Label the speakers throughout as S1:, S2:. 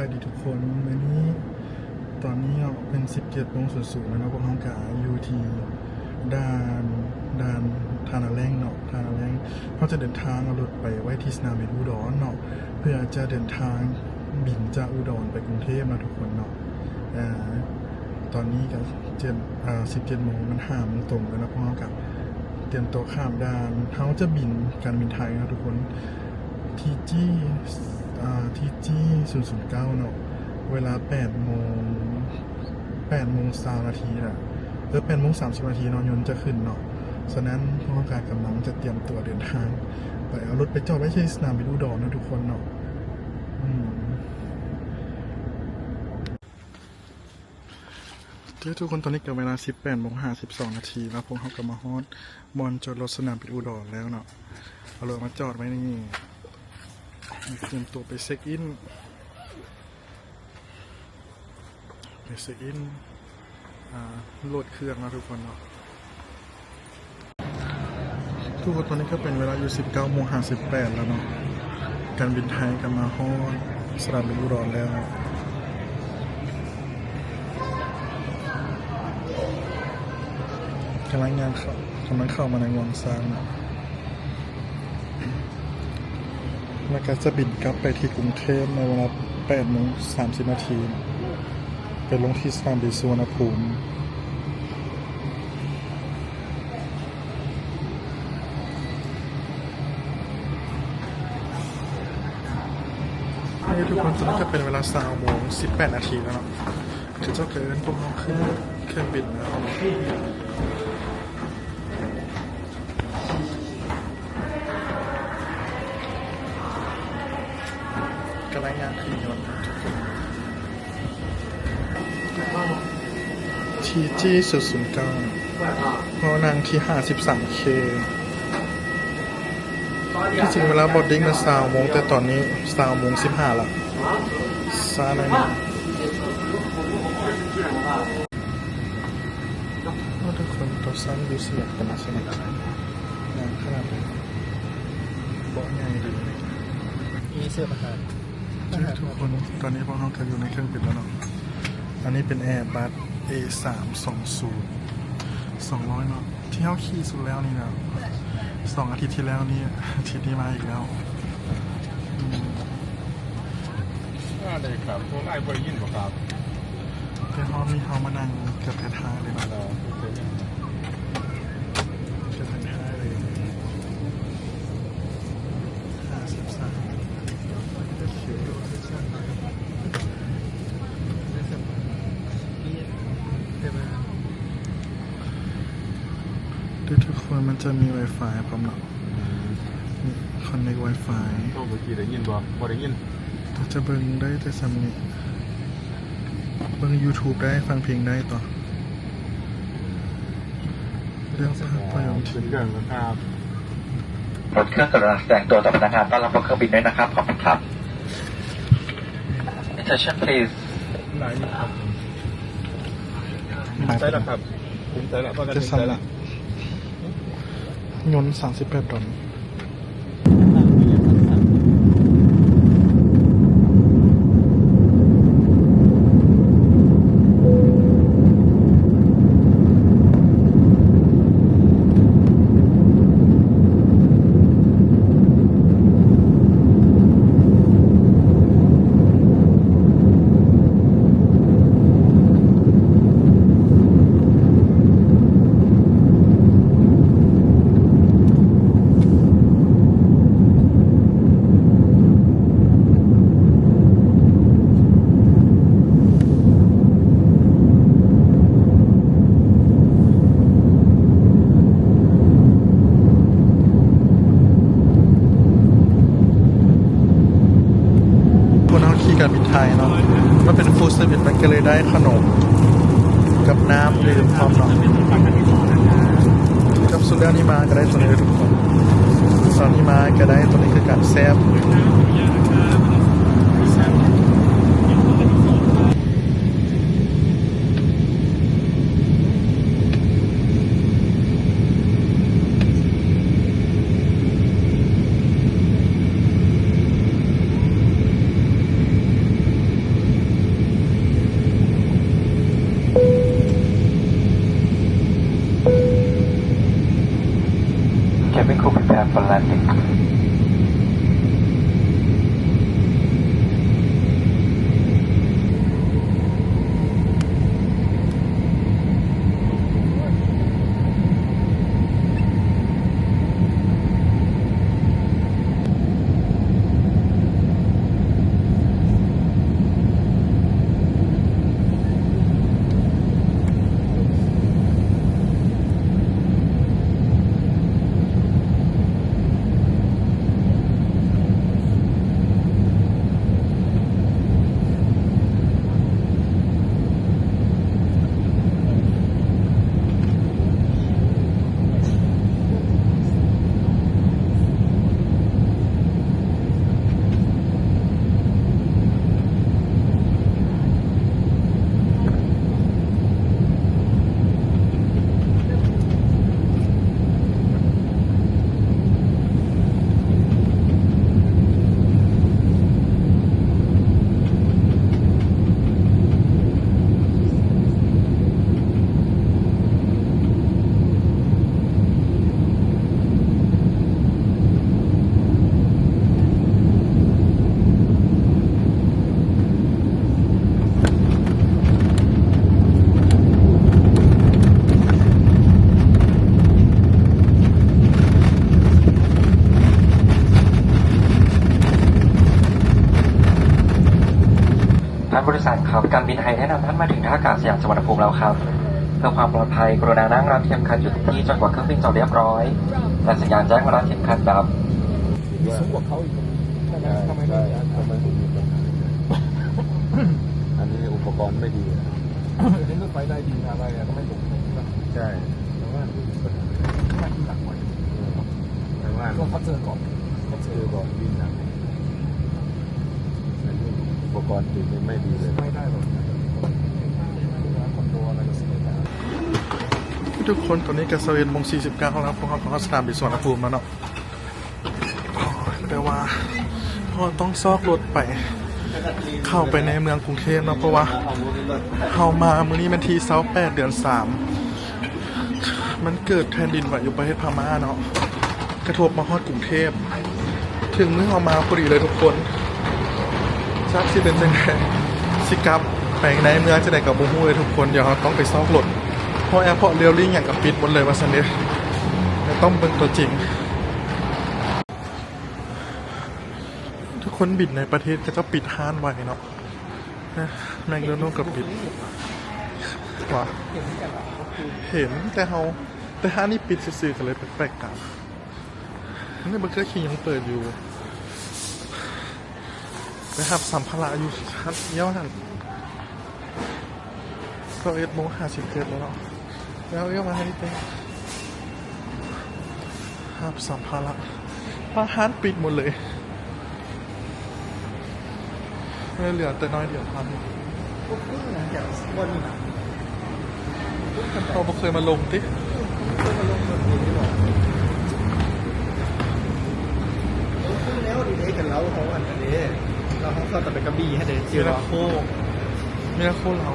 S1: บายดีทุกคนวันนี้ตอนนี้เป็น17โมงสูงๆแล้วนะพวกน้องกาอยู่ที่ด่านด่านทานาแรงเนาะทานาแรงเขาจะเดินทางเอารถไปไว้ที่สนามบินอุดรเนาะเพื่อจะเดินทางบินจากอุดรไปกรุงเทพนะทุกคนเนาะอ่าตอนนี้ก็เจ็ดอ่า17โมงมันห้ามตรงแล้วนะพวกน้องกับเตรียมตัวข้ามด่านเขาจะบินการบินไทยนะทุกคนทีจีอ่า ทีจีศูนย์ศูนย์เก้าเนาะ เวลาแปดโมงแปดโมงสามนาทีน่ะเออแปดโมงสามสิบนาทีนอนยนต์จะขึ้นเนาะ ฉะนั้นพวกเราการกำลังจะเตรียมตัวเดินทาง ไปเอารถไปจอดไว้ที่สนามบินอุดรนะทุกคนเนาะทุกคนตอนนี้เกิดเวลา 18โมง52 นาทีแล้วพวกเขากับมาฮอดบอลจอดรถสนามบินอุดรแล้วเนาะ เอารถมาจอดไว้นี่ เตรียมตัวไปเช็คอิน ไปเช็คอินโหลดเครื่องนะทุกคนเนาะ ทุกคนตอนนี้ก็เป็นเวลาอยู่19โมง58แล้วเนาะ การบินไทยกำมาฮอดสนามบินอุดรแล้วกำลังงานเข้ากำลังเข้ามาในวังซางเนาะ แล้วก็จะบินกลับไปที่กรุงเทพในเวลา8โมง30นาทีไปลงที่สนามบินสุวรรณภูมินี่ทุกคนตอนนี้ก็เป็นเวลา3โมง18นาทีแล้วเนาะคือเจ้าเกินพวกน้องขึ้นเครื่องบินแล้ว ทีจีศูนย์ศูนย์เก้าเพราะนางที่ห้าสิบสามเคที่จริงเวลาบอดดิ้งมันสาวโมงแต่ตอนนี้สาวโมงสิบห้าละซาเลยนะว่าทุกคนตัวสั้นดูเสียกันนะใช่ไหมงานขนาดนี้เบาะใหญ่ดี
S2: มีเสื้อประทาน
S1: ทุกคนตอนนี้พวกเราก็อยู่ในเครื่องบินแล้วเนาะอันนี้เป็นแอร์บัส A สามสองศูนย์สองร้อยเนาะที่เขาขี่สุดแล้วนี่นะสองอาทิตย์ที่แล้วนี่อาทิตย์นี้มาอีกแล้วอืม
S3: ว่าเลยครับพวกไอ้บริยินบ่ครับ
S1: เป็นห้องมีเขามานั่งเกือบท้ายๆเลยเนาะ
S3: เราเคยเห็น
S1: เกือบท้ายๆเลยห้าสิบสามดูทุกคนมัน จะมี Wi-Fi พร้อมเนาะคอนเนค Wi-Fi
S3: โทษเมื่อกี้ได้ยินบ่บ่ได้ยิน
S1: เราจะเบิ่งได้แต่ซ้ำนี้เบิ่ง YouTube ได้ฟังเพลงได้ต่อเรื่องภาพยนตร์
S3: เป็นเรื่องนะครับ
S4: รถเครื่องกรุณาแสดงตัวต่อพนักงานต้อนรับบนเครื่องบินด้วยนะครับ ขอบคุณครับ Attention please
S3: หลายครับ ใช่แล้วครับ คุณใช่แล้วประกัน
S1: จะ
S3: ใช่
S1: ซ้ำ
S3: แล้ว
S1: ยนต์38ดอลคนเอาขี่การบิน ก็เนาะมันเป็นฟู้ดเซอร์วิสมันก็เลยได้ขนม กับน้ำดื่มพร้อมเนาะกับสุดแล้วนี่มาก็ได้ตัวนี้ทุกคนตอนนี้มาก็ได้ตัวนี้คือการแซบ
S4: ยามสุวรรณภูมิแล้วครับเพื่อความปลอดภัยกรุณานั่งรัดเข็มขัดอยู่ที่จนกว่าเครื่องบินจะเรียบร้อยและสัญญาณแจ้งรัดเข็มขัดดับ
S2: มีสูงกว่าเขาอีกใช่ไหมทำไมไม่
S3: ใช่
S2: มีอัน
S3: ทำไมถึงมีปัญหาอันนี้อุปกรณ์ไม่ดีนะ
S2: เห็นรถไฟได้ดีอะไรอะก็ไม่ลงใช่ไหม
S3: ใช่
S2: แต่ว่ามีปัญหาไม่ที่หลักไว้
S3: แต่ว่า
S2: ก็เขาเจอก่อนเขาเจ
S3: คืออบอกบินหนักอันนี้อุปกรณ์ติดนี่ไม่ดีเลย
S2: ไม่ได้หรอกคอนโดอะไรก็เสียแล้ว
S1: ทุกคนตอนนี้กระเซเวนโมง49แล้วพวกเขาของสนามบินสุวรรณภูมิแล้วเนาะแต่ว่าพอต้องซอกรถไป เข้าไปในเมืองกรุงเทพเนาะเพราะว่าเข้ามามื้อนี้มันทีเสาแปดเดือนสามมันเกิดแผ่นดินไหวอยู่ประเทศพม่าเนาะกระทบมาฮอดกรุงเทพ ถึงเมื่อเอามาพอดีเลยทุกคนซักสิเป็นจังไงสิกับไปในเมืองจะได้กับบูฮู้เลยทุกคนเดี๋ยวเราต้องไปซอกรถ เพราะแอร์พอร์ตเรียลลิงอย่างกับปิดหมดเลยว่าสันเดย์ต้องเบิ่งตัวจริง ทุกคนบินในประเทศก็จะปิดห้านไว้เนาะนะแมงโดนัลกับปิดว่ะเห็นแต่เขาแต่ห้านนี่ปิดซื่อๆกันเลยแปลกๆกันนี่เบอร์เกอร์คิงยังเปิดอยู่ไปหับสัมภาระอยู่ชั้นเยี่ยวหันก็เอ็ดโมงห้าสิบเกิดแล้วเนาะ แล้วเรียกมาให้นิดนึงหับสัมภาระป้าห้านปิดหมดเลยไม่เหลือแต่น้อยเดียวครับ
S2: พวกนี้นะอย่างวันนี้นะ
S1: เราบ่เคยมาลงติ
S2: เพื่อนมาลงแบบนี้หรอกขึ้นแล้วดีเดกันแล้วเขาอันนี้เราเขาเข้าแต่ไปกระบี่ให้เด็กเจียวโค
S1: ไม่ได้คู่เรา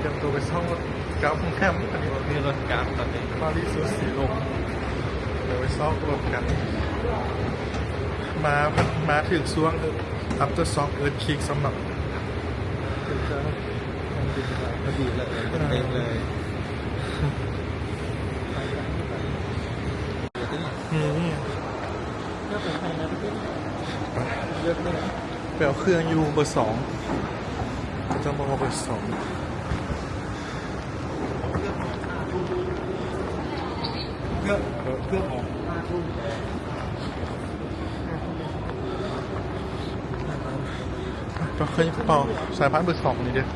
S1: เตรียมตัวไปซ่องรถกราฟของแคมป์อันนี้
S2: มีรถกราฟต อนนี้
S1: ปารีสสุดสีลมเดี๋ยวไปซ่องรถกัน มามาถึงช่วงอัปเตอร์ซอกเอิร์ธคิกสำหรับ
S2: ถึงจะพอดีเลยเต็มเลย
S1: นี่
S2: เลือกเป็นใครนะพี่เลือกเลย
S1: ไปเอาเครื่องยูเบอร์สองจะมาเอาเบอร์สอง
S2: เลือกเลือกออก
S1: ก็เคยเป่าสายพันธุ์เบอร์สองนี่เด้อ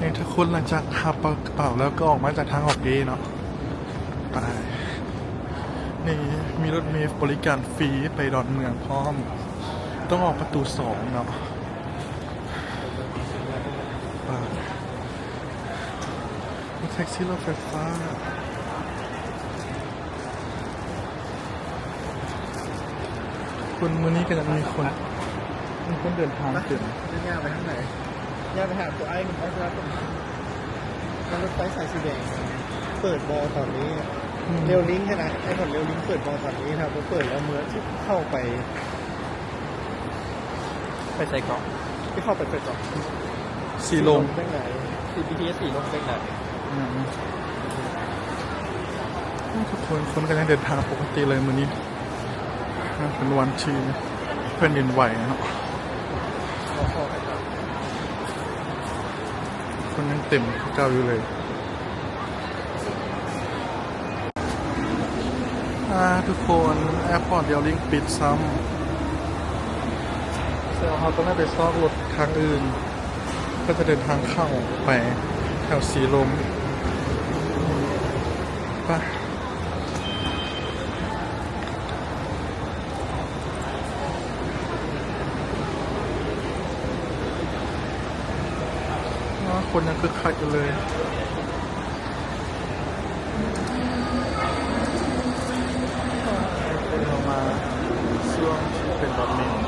S1: นี่ถ้าคุณหลังจากหับกระเป๋าแล้วก็ออกมาจากทางออกเอเนาะไปนี่มีรถเมล์บริการฟรีไปดอนเมืองพร้อม ต้องออกประตูสองเนาะไปรถแท็กซี่รถไฟฟ้า คุณมือนี้ก็ยังมีคนมีคนเดินทางถึง
S2: จะย่าไปทางไหนย่าไปหาตัวไอ้หนุ่มไอ้รักมันรถไฟสายสีแดงเปิดบอลตอนนี้เร็วลิงก์ใช่ไหมไอ้ผลเร็วลิงก์เปิดบอลตอนนี้ครับพอเปิดแล้วเมื่อที่เข้าไป ไปใส่กล่องที่เข้าไปเปิดกล่อง
S1: สีลม
S2: เป็นไหน CBTS สีลมเป็นไหน
S1: อืมทุกคนคนก็ยังเดินทางปกติเลยมือนี้ เป็นวันที่แผ่อนดินไหวนะครับ
S2: เราเข้าไปค
S1: นยังเต็มเก่าอยู่เลยทุกคนแอร์พอร์ตเดียวลิงปิดซ้ำเซลเขาต้องได้ไปซอกรถทางอื่น ก็จะเดินทางเข้าไปแถวสีลมไป คนยังคึกคักอยู่เลยคนเรามาช่วงที่เป็นรถเมล์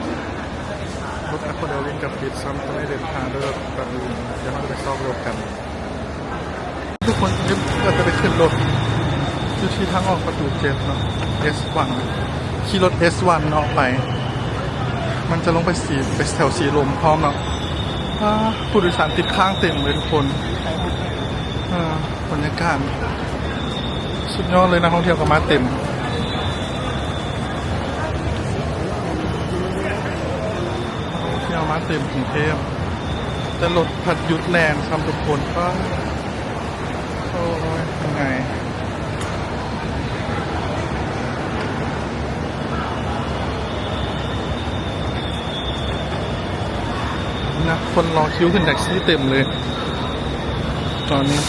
S1: รถแอปเปิลเดลิงกับปิดซ้ำก็ไม่เดินทางด้วยแบบอื่นเดี๋ยวเราจะไปซอกรถกัน ทุกคนรีบก็จะไปขึ้นรถอยู่ที่ทางออกประตูเจ็ดเนาะ S1 ขี่รถ S1 เนาะไป มันจะลงไปสีไปแถวสีลมพร้อมเนาะอ่า ผู้โดยสารติดข้างเต็มเลยทุกคนบรรยากาศสุดยอดเลยนะท่องเที่ยวก็มาเต็มเที่ยวมาเต็มกรุงเทพแต่รถผัดหยุดแรงสำหรับทุกคนก็ คนรอคิวขึ้นแท็กซี่เต็มเลย ตอนนี้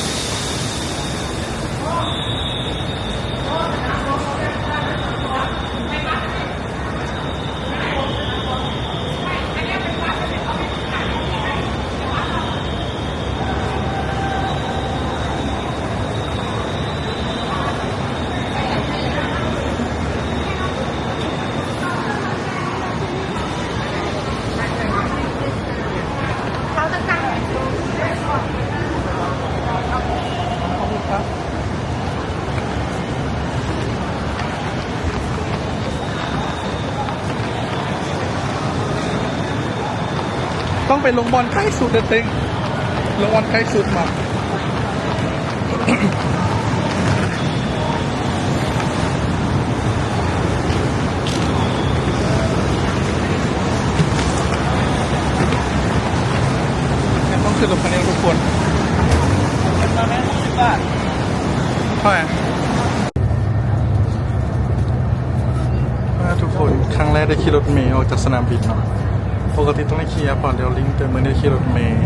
S1: ต้องไปลงบอลใกล้สุดเต็งลงบอลใกล้สุดมางั้นต้องขึ้นรถคันนี้ทุกคน
S2: ตอนนั้นสิบบาท
S1: เท่าไหร่ว่าทุกคน ครั้งแรกได้ขี่รถเมล์ออกจากสนามบินเนาะ ปกติต้องได้ขี่แอร์พอร์ตเดลลิงแต่เมื่อได้ขี่รถเมล์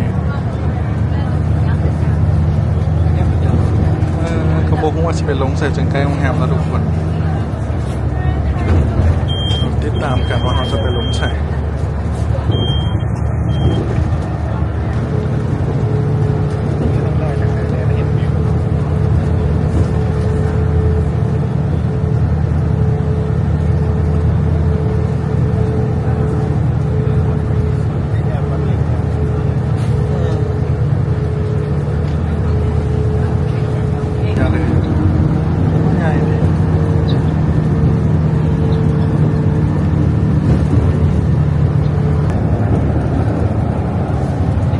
S1: เขาบอกว่าจะไปลงใส่จนใกล้โรงแรมแล้วทุกคนติดตามกันว่าเขาจะไปลงใส่ อย่าเลยง่ายดี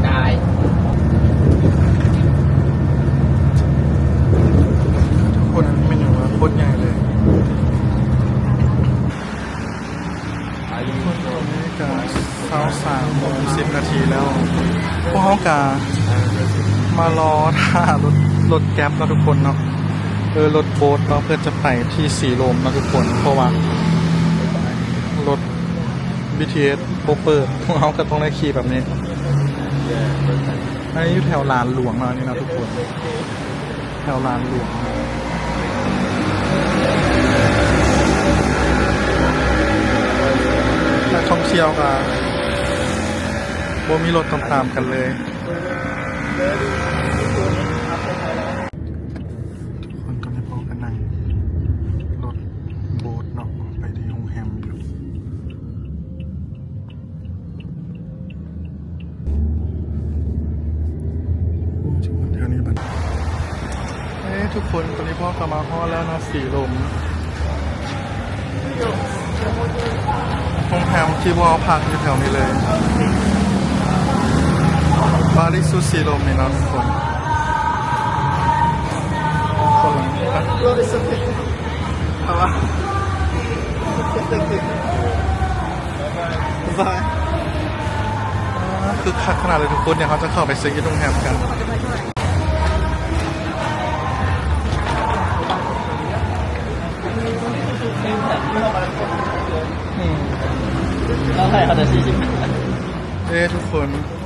S2: ได้
S1: คนนั้นไม่อยู่ว่าโคตรใหญ่เลยคนตรงนี้ก็เช้าสามโมงสิบนาทีแล้ว กามารอท่ารถรถแก๊ปแล้วทุกคนเนาะเออรถโบ๊ทเนาเพื่อจะไปที่สีลมนะทุกคน เพราะว่ารถ BTS โบเปิดพวกเขาก็ต้องได้ขี่แบบนี้อันนี้อยู่แถวลานหลวงมานี่นะทุกคน แถวลานหลวงนักท่องเที่ยวกับ บมีรถตามๆกันเลยทุกคนก็ไม่พอกันนั่งรถโบ๊ทเนาะไปที่โรงแรมอยู่โอ้จังหวัดแถวนี้บัดเอ้ยทุกคนตอนนี้พ่อกลับมาพ่อแล้วนะสี่ลมโรงแรมที่วอลพักอยู่แถวนี้เลย บาริสุสีลมนี่เนาะทุกคนคนละ
S2: รถสเปกเอาวะสเปกบาย
S1: คือคักขนาดเลยทุกคนเนี่ยเขาจะเข้าไปซื้อที่โรงแรมกัน
S2: เราให้เขาจะสี่สิบ
S1: เอ้ทุกคนโรง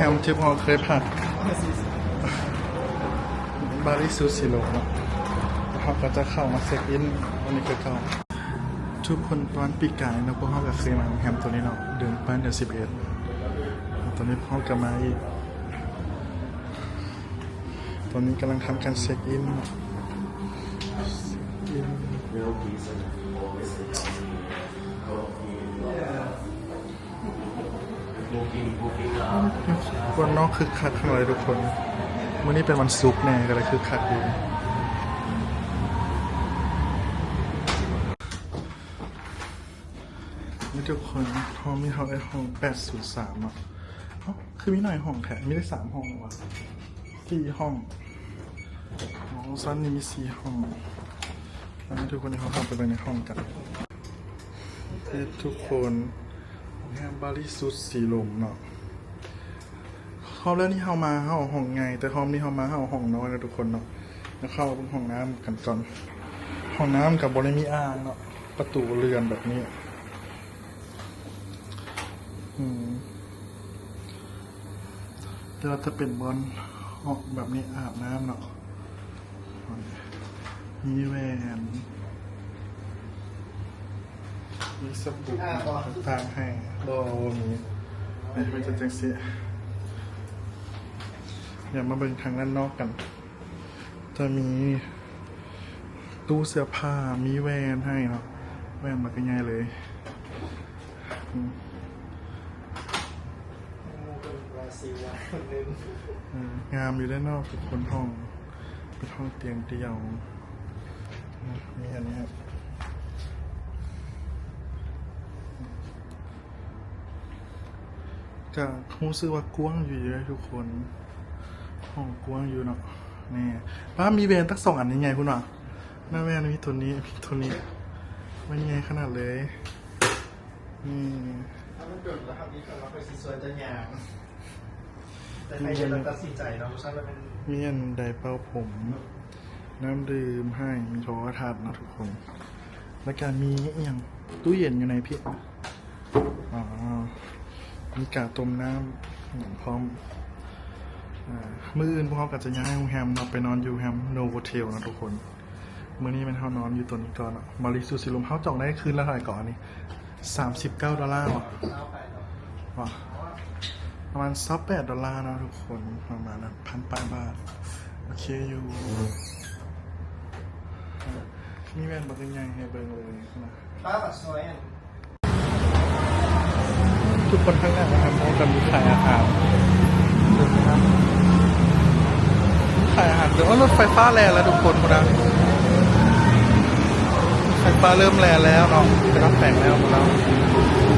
S1: แรมที่พอเคยพักบาริสุสีลมเนาะเขาก็จะเข้ามาเช็คอินวันนี้ก็เขาทุกคนตอนปีกายนะพวกเขาก็เคยมาแรมตัวนี้เนาะเดือนป้นเดือนสิบเอ็ดตอนนี้พ่อกลับมาอีก ตอนนี้กำลังทำการเช็คอินเช็คอิน วันนอกคึกคักขนาดเลยทุกคนวันนี้เป็นวันศุกร์แน่ก็เลยคึกคักดีนี่ทุกคนห้องมีห้องไอห้อง803อะเอ้าคือมีหน่อยห้องแถมมีได้สามห้องวะสี่ห้องอ๋อซันนี้มีสี่ห้องแล้วทุกคนในห้องเข้าไปในห้องกันทุกคน งามบริสุทธิ์สีลมเนาะเขาเรื่องที่เฮามาเฮาห้องไง แต่ห้องนี้เฮามาเฮาห้องน้อยนะทุกคนเนาะแล้วเข้าเป็นห้องน้ำกันก่อนห้องน้ำกับบริมีอ่างเนาะประตูเรือนแบบนี้ อืมแต่เราจะเป็นบอลห้องแบบนี้อาบน้ำเนาะมีแหวน มีสบู่ต่างๆให้บอมีไม่ไม่จะจังสิอย่ามาเบิ่งทางด้านนอกกัน จะมีตู้เสื้อผ้ามีแวนให้เนาะแวนมากันใหญ่เลยอืม
S2: บราซิลอะคนหนึง
S1: เอองามอยู่ด้านนอกเป็นคนห้องเป็นห้องเตียงเดียวมีอันนี้ครับ ก็รู้สึกว่ากว้างอยู่เยอะทุกคนห้องกว้างอยู่เนาะนี่ป้ามีแวนตั้งสองอันยังไงคุณอะหน้าแวนมีตัวนี้มีตัวนี้ไม่ไงขนาดเลยนี่
S2: ถ้ามันเกิดแล้วทำนี้ก่อนเราไปซีซวยจะหยางแต่ใครจะตัดสินใจเนาะเพราะฉะนั้นมัน
S1: มีอันไดเป่าผม น้ำดื่มให้มีโทรทัศน์นะทุกคน แล้วก็มีอย่างตู้เย็นอยู่ในพี่ มีกาต้มน้ำอย่างพร้อมมืออื่นพวกเขาก็จะย้ายโรงแรมเราไปนอนอยู่แฮมโนโวเทลนะทุกคนมื้อนี้เป็นเฮานอนอยู่ตัวนี้ก่อนอะมาริสุสิลุมเฮาจองได้คืนละเท่าไหร่ก่อนนี่สามสิบเก้าดอลลาร์ว่ะ
S2: เอาไปเนาะ
S1: ว่ะประมาณซับแปดดอลลาร์นะทุกคนประมาณนั้นพันแปดบาท โอเคอยู่มีแว่นบักใหญ่ให้เบิ่งเลยนะ
S2: ป้าปัดซอยอัน
S1: ทุกคนข้างหน้านะครับเขาจะมีขายอาหารเห็นไหมครับขายอาหารเดี๋ยวว่ารถไฟฟ้าแรงแล้วทุกคนหมดแล้วไฟฟ้าเริ่มแรงแล้วเนาะจะรับแต่งแล้วหมดแล้ว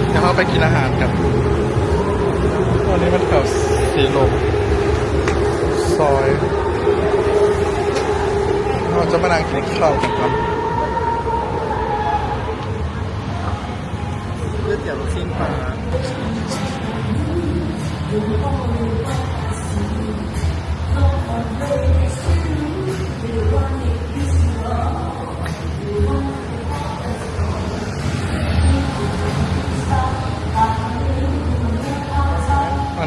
S1: เดี๋ยวเขาไปกินอาหารกันวันนี้มันแถวสีลมซอยเราจะมานั่งกินข้าวกันครับ
S2: เลือดเตี๋ยวลูกชิ้นปลา
S1: เอา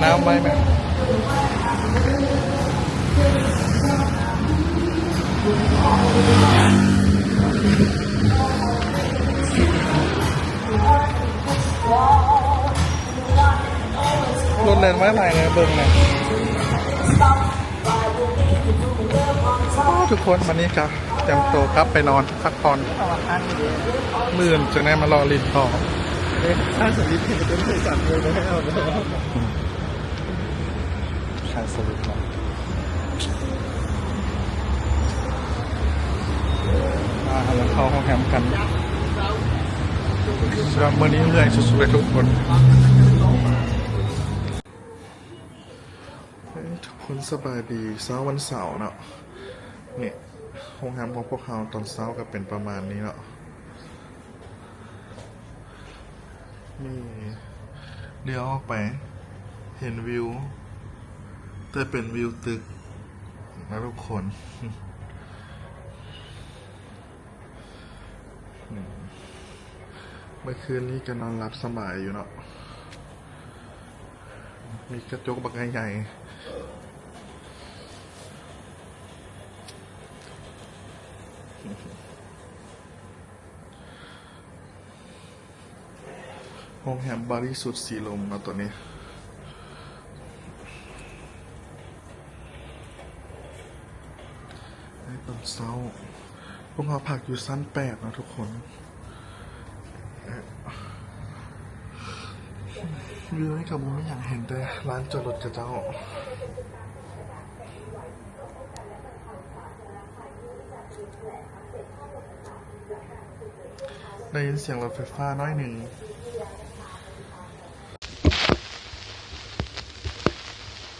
S1: น้ำไว้ไหมรถแรงไว้ไหนเลยเบิ่งเลยทุกคนวันนี้ครับเตรียมตัวครับไปนอนพักผ่อนมื่นจากนั้มารอลินต่อ
S2: ถ้าสวิตช์เป็นต้นไม้สั่นเลยไม่เอาเลย
S1: ขายสลิปมามาแล้วเข้าห้องแฮมกันสำหรับวันนี้เหนื่อยสุดๆเลยทุกคน คนสบายดีเช้าวันเสาร์เนาะเนี่ยห้องแฮมของพวกเราตอนเช้าก็เป็นประมาณนี้เนาะนี่เลี้ยวออกไป เห็นวิว แต่เป็นวิวตึกนะทุกคนเมื่อคืนนี้ก็นอนหลับสบายอยู่เนาะมีกระจกบักใหญ่ โรงแรมบริสุทธิ์สีลมมาตัวนี้ตอนเช้า พวกเราพักอยู่ชั้นแปดนะทุกคนเอ่อวิวนี่กับผมไม่อยากเห็นแต่ร้านจอดรถกับเจ้า ได้ยินเสียงรถไฟฟ้าน้อยหนึ่ง